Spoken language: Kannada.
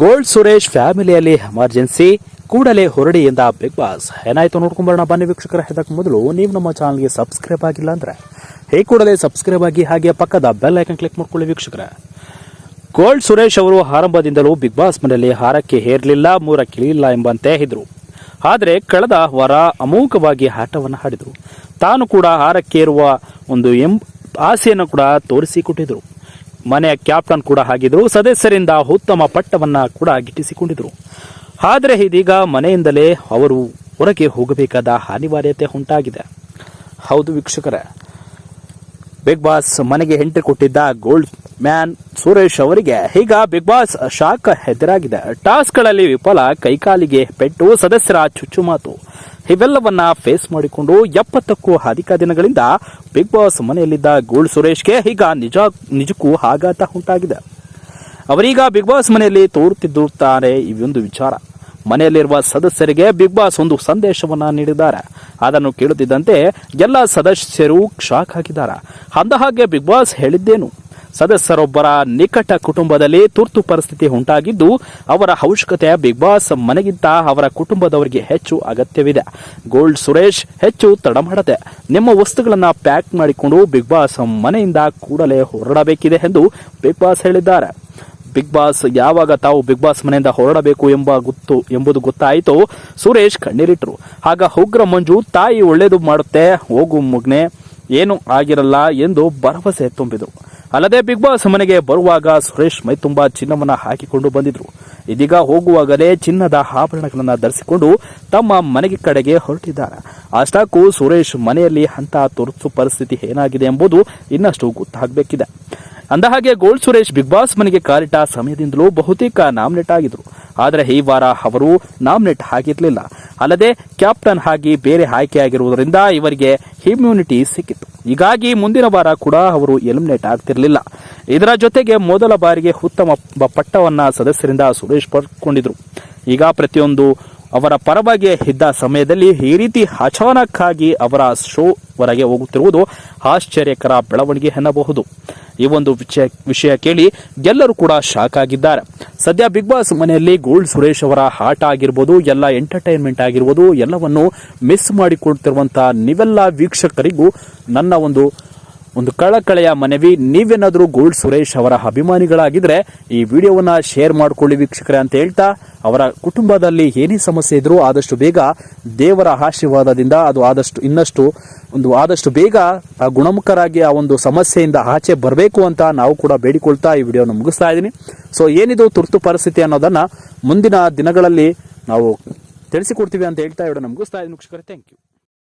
ಗೋಲ್ಡ್ ಸುರೇಶ್ ಫ್ಯಾಮಿಲಿಯಲ್ಲಿ ಎಮರ್ಜೆನ್ಸಿ, ಕೂಡಲೇ ಹೊರಡಿ ಎಂದ ಬಿಗ್ ಬಾಸ್. ಏನಾಯ್ತು ನೋಡ್ಕೊಂಬರೋಣ, ಬನ್ನಿ ವೀಕ್ಷಕರ ಹೇಳಕ್ ಮೊದಲು ನೀವು ನಮ್ಮ ಚಾನಲ್ಗೆ ಸಬ್ಸ್ಕ್ರೈಬ್ ಆಗಿಲ್ಲ ಅಂದ್ರೆ, ಹೇ ಕೂಡಲೇ ಸಬ್ಸ್ಕ್ರೈಬ್ ಆಗಿ ಹಾಗೆ ಪಕ್ಕದ ಬೆಲ್ ಐಕನ್ ಕ್ಲಿಕ್ ಮಾಡ್ಕೊಳ್ಳಿ ವೀಕ್ಷಕರ. ಗೋಲ್ಡ್ ಸುರೇಶ್ ಅವರು ಆರಂಭದಿಂದಲೂ ಬಿಗ್ ಬಾಸ್ ಮನೆಯಲ್ಲಿ ಹಾರಕ್ಕೆ ಹೇರಲಿಲ್ಲ ಮೂರಕ್ಕೆ ಇಳಿಯಿಲ್ಲ ಎಂಬಂತೆ ಇದ್ರು. ಆದರೆ ಕಳೆದ ವಾರ ಅಮೋಘವಾಗಿ ಆಟವನ್ನು ಹಾಡಿದರು ತಾನು ಕೂಡ ಹಾರಕ್ಕೇರುವ ಒಂದು ಎಂ ಆಸೆಯನ್ನು ಕೂಡ ತೋರಿಸಿಕೊಟ್ಟಿದ್ರು ಮನೆಯ ಕ್ಯಾಪ್ಟನ್ ಕೂಡ ಆಗಿದ್ರು ಸದಸ್ಯರಿಂದ ಉತ್ತಮ ಪಟ್ಟವನ್ನ ಕೂಡ ಗಿಟ್ಟಿಸಿಕೊಂಡಿದ್ರು ಆದರೆ ಇದೀಗ ಮನೆಯಿಂದಲೇ ಅವರು ಹೊರಗೆ ಹೋಗಬೇಕಾದ ಅನಿವಾರ್ಯತೆ ಉಂಟಾಗಿದೆ. ಹೌದು ವೀಕ್ಷಕರೇ ಬಿಗ್ ಬಾಸ್ ಮನೆಗೆ ಎಂಟ್ರಿ ಕೊಟ್ಟಿದ್ದ ಗೋಲ್ಡ್ ಮ್ಯಾನ್ ಸುರೇಶ್ ಅವರಿಗೆ ಈಗ ಬಿಗ್ ಬಾಸ್ ಶಾಕ್ ಎದುರಾಗಿದೆ ಟಾಸ್ಕ್ಗಳಲ್ಲಿ ವಿಫಲ, ಕೈಕಾಲಿಗೆ ಪೆಟ್ಟು, ಸದಸ್ಯರ ಚುಚ್ಚುಮಾತು. ಇವೆಲ್ಲವನ್ನ ಫೇಸ್ ಮಾಡಿಕೊಂಡು ಎಪ್ಪತ್ತಕ್ಕೂ ಅಧಿಕ ದಿನಗಳಿಂದ ಬಿಗ್ ಬಾಸ್ ಮನೆಯಲ್ಲಿದ್ದ ಗೋಲ್ಡ್ ಸುರೇಶ್ಗೆ ಈಗ ನಿಜ, ನಿಜಕ್ಕೂ ಆಘಾತ ಉಂಟಾಗಿದೆ. ಅವರೀಗ ಬಿಗ್ ಬಾಸ್ ಮನೆಯಲ್ಲಿ ತೋರುತ್ತಿದ್ದಾರೆ ಈ ವಿಚಾರ. ಮನೆಯಲ್ಲಿರುವ ಸದಸ್ಯರಿಗೆ ಬಿಗ್ ಬಾಸ್ ಒಂದು ಸಂದೇಶವನ್ನ ನೀಡಿದ್ದಾರೆ. ಅದನ್ನು ಕೇಳುತ್ತಿದ್ದಂತೆ ಎಲ್ಲ ಸದಸ್ಯರು ಶಾಕ್ ಹಾಕಿದ್ದಾರೆ ಅಂದ ಹಾಗೆ ಬಿಗ್ ಬಾಸ್ ಹೇಳಿದ್ದೇನು? ಸದಸ್ಯರೊಬ್ಬರ ನಿಕಟ ಕುಟುಂಬದಲ್ಲಿ ತುರ್ತು ಪರಿಸ್ಥಿತಿ ಉಂಟಾಗಿದ್ದು, ಅವರ ಅವಶ್ಯಕತೆ ಬಿಗ್ ಬಾಸ್ ಮನೆಗಿಂತ ಅವರ ಕುಟುಂಬದವರಿಗೆ ಹೆಚ್ಚು ಅಗತ್ಯವಿದೆ. ಗೋಲ್ಡ್ ಸುರೇಶ್ ಹೆಚ್ಚು ತಡ ಮಾಡದೆ ನಿಮ್ಮ ವಸ್ತುಗಳನ್ನು ಪ್ಯಾಕ್ ಮಾಡಿಕೊಂಡು ಬಿಗ್ ಬಾಸ್ ಮನೆಯಿಂದ ಕೂಡಲೇ ಹೊರಡಬೇಕಿದೆ ಎಂದು ಬಿಗ್ ಬಾಸ್ ಹೇಳಿದ್ದಾರೆ. ಬಿಗ್ ಬಾಸ್ ಯಾವಾಗ ತಾವು ಬಿಗ್ ಬಾಸ್ ಮನೆಯಿಂದ ಹೊರಡಬೇಕು ಎಂಬ ಗೊತ್ತು, ಎಂಬುದು ಗೊತ್ತಾಯಿತು. ಸುರೇಶ್ ಕಣ್ಣೀರಿಟ್ಟರು ಆಗ ಉಗ್ರ ಮಂಜು, ತಾಯಿ ಒಳ್ಳೇದು ಮಾಡುತ್ತೆ, ಹೋಗು ಮುಗ್ನೆ. ಏನು ಆಗಿರಲ್ಲ ಎಂದು ಭರವಸೆ ತುಂಬಿದರು. ಅಲ್ಲದೆ ಬಿಗ್ ಬಾಸ್ ಮನೆಗೆ ಬರುವಾಗ ಸುರೇಶ್ ಮೈ ತುಂಬಾ ಚಿನ್ನವನ್ನ ಹಾಕಿಕೊಂಡು ಬಂದಿದ್ರು. ಇದೀಗ ಹೋಗುವಾಗಲೇ ಚಿನ್ನದ ಆಭರಣಗಳನ್ನು ಧರಿಸಿಕೊಂಡು ತಮ್ಮ ಮನೆಗೆ ಕಡೆಗೆ ಹೊರಟಿದ್ದಾರೆ. ಅಷ್ಟಕ್ಕೂ ಸುರೇಶ್ ಮನೆಯಲ್ಲಿ ಅಂತ ತುರ್ತು ಪರಿಸ್ಥಿತಿ ಏನಾಗಿದೆ ಎಂಬುದು ಇನ್ನಷ್ಟು ಗೊತ್ತಾಗಬೇಕಿದೆ. ಅಂದಹಾಗೆ ಗೋಲ್ಡ್ ಸುರೇಶ್ ಬಿಗ್ ಬಾಸ್ ಮನೆಗೆ ಕಾಲಿಟ್ಟ ಸಮಯದಿಂದಲೂ ಬಹುತೇಕ ನಾಮಿನೇಟ್ ಆಗಿದ್ರು. ಆದರೆ ಈ ವಾರ ಅವರು ನಾಮಿನೇಟ್ ಆಗಿರಲಿಲ್ಲ. ಅಲ್ಲದೆ ಕ್ಯಾಪ್ಟನ್ ಆಗಿ ಬೇರೆ ಆಯ್ಕೆಯಾಗಿರುವುದರಿಂದ ಇವರಿಗೆ ಇಮ್ಯುನಿಟಿ ಸಿಕ್ಕಿತ್ತು. ಹೀಗಾಗಿ ಮುಂದಿನ ವಾರ ಕೂಡ ಅವರು ಎಲಿಮಿನೇಟ್ ಆಗ್ತಿರಲಿಲ್ಲ. ಇದರ ಜೊತೆಗೆ ಮೊದಲ ಬಾರಿಗೆ ಉತ್ತಮ ಪಟ್ಟವನ್ನ ಸದಸ್ಯರಿಂದ ಸುರೇಶ್ ಪಡ್ಕೊಂಡಿದ್ರು. ಈಗ ಪ್ರತಿಯೊಂದು ಅವರ ಪರವಾಗಿ ಇದ್ದ ಸಮಯದಲ್ಲಿ ಈ ರೀತಿ ಅಚಾನಕ್ಕಾಗಿ ಅವರ ಶೋ ಹೊರಗೆ ಹೋಗುತ್ತಿರುವುದು ಆಶ್ಚರ್ಯಕರ ಬೆಳವಣಿಗೆ ಎನ್ನಬಹುದು. ಈ ಒಂದು ವಿಷಯ ವಿಷಯ ಕೇಳಿ ಎಲ್ಲರೂ ಕೂಡ ಶಾಕ್ ಆಗಿದ್ದಾರೆ. ಸದ್ಯ ಬಿಗ್ ಬಾಸ್ ಮನೆಯಲ್ಲಿ ಗೋಲ್ಡ್ ಸುರೇಶ್ ಅವರ ಆಟ ಆಗಿರ್ಬೋದು, ಎಲ್ಲ ಎಂಟರ್ಟೈನ್ಮೆಂಟ್ ಆಗಿರ್ಬೋದು, ಎಲ್ಲವನ್ನು ಮಿಸ್ ಮಾಡಿಕೊಳ್ತಿರುವಂತಹ ನೀವೆಲ್ಲ ವೀಕ್ಷಕರಿಗೂ ನನ್ನ ಒಂದು ಒಂದು ಕಳಕಳೆಯ ಮನವಿ, ನೀವೇನಾದರೂ ಗೋಲ್ಡ್ ಸುರೇಶ್ ಅವರ ಅಭಿಮಾನಿಗಳಾಗಿದ್ರೆ ಈ ವಿಡಿಯೋವನ್ನ ಶೇರ್ ಮಾಡ್ಕೊಳ್ಳಿ ವೀಕ್ಷಕರೇ ಅಂತ ಹೇಳ್ತಾ, ಅವರ ಕುಟುಂಬದಲ್ಲಿ ಏನೇ ಸಮಸ್ಯೆ ಇದ್ರೂ ಆದಷ್ಟು ಬೇಗ ದೇವರ ಆಶೀರ್ವಾದದಿಂದ ಅದು ಆದಷ್ಟು, ಇನ್ನಷ್ಟು, ಒಂದು ಆದಷ್ಟು ಬೇಗ ಆ ಗುಣಮುಖರಾಗಿ ಆ ಒಂದು ಸಮಸ್ಯೆಯಿಂದ ಆಚೆ ಬರಬೇಕು ಅಂತ ನಾವು ಕೂಡ ಬೇಡಿಕೊಳ್ತಾ ಈ ವಿಡಿಯೋನ ಮುಗಿಸ್ತಾ ಇದ್ದೀನಿ. ಸೊ ಏನಿದು ತುರ್ತು ಪರಿಸ್ಥಿತಿ ಅನ್ನೋದನ್ನ ಮುಂದಿನ ದಿನಗಳಲ್ಲಿ ನಾವು ತಿಳಿಸಿಕೊಡ್ತೀವಿ ಅಂತ ಹೇಳ್ತಾ ಈ ನಮಗೂ ಇದ್ದೀನಿ ವೀಕ್ಷಕರೇ. Thank you